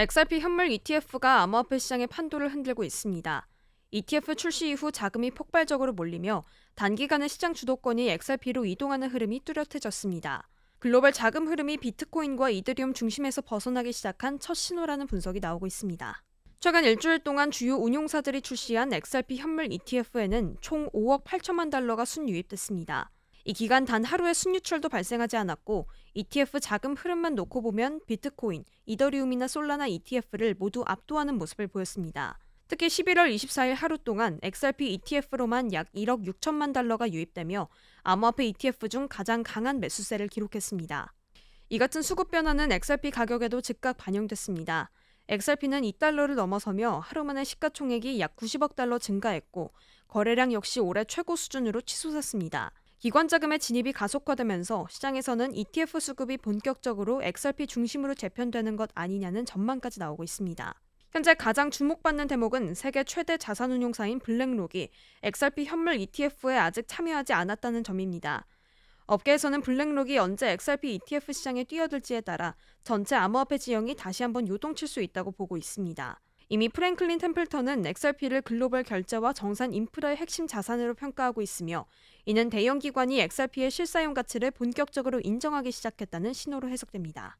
XRP 현물 ETF가 암호화폐 시장의 판도를 흔들고 있습니다. ETF 출시 이후 자금이 폭발적으로 몰리며 단기간에 시장 주도권이 XRP로 이동하는 흐름이 뚜렷해졌습니다. 글로벌 자금 흐름이 비트코인과 이더리움 중심에서 벗어나기 시작한 첫 신호라는 분석이 나오고 있습니다. 최근 일주일 동안 주요 운용사들이 출시한 XRP 현물 ETF에는 총 5억 8천만 달러가 순유입됐습니다. 이 기간 단 하루의 순유출도 발생하지 않았고 ETF 자금 흐름만 놓고 보면 비트코인, 이더리움이나 솔라나 ETF를 모두 압도하는 모습을 보였습니다. 특히 11월 24일 하루 동안 XRP ETF로만 약 1억 6천만 달러가 유입되며 암호화폐 ETF 중 가장 강한 매수세를 기록했습니다. 이 같은 수급 변화는 XRP 가격에도 즉각 반영됐습니다. XRP는 2달러를 넘어서며 하루 만에 시가총액이 약 90억 달러 증가했고 거래량 역시 올해 최고 수준으로 치솟았습니다. 기관 자금의 진입이 가속화되면서 시장에서는 ETF 수급이 본격적으로 XRP 중심으로 재편되는 것 아니냐는 전망까지 나오고 있습니다. 현재 가장 주목받는 대목은 세계 최대 자산운용사인 블랙록이 XRP 현물 ETF에 아직 참여하지 않았다는 점입니다. 업계에서는 블랙록이 언제 XRP ETF 시장에 뛰어들지에 따라 전체 암호화폐 지형이 다시 한번 요동칠 수 있다고 보고 있습니다. 이미 프랭클린 템플턴은 XRP를 글로벌 결제와 정산 인프라의 핵심 자산으로 평가하고 있으며 이는 대형 기관이 XRP의 실사용 가치를 본격적으로 인정하기 시작했다는 신호로 해석됩니다.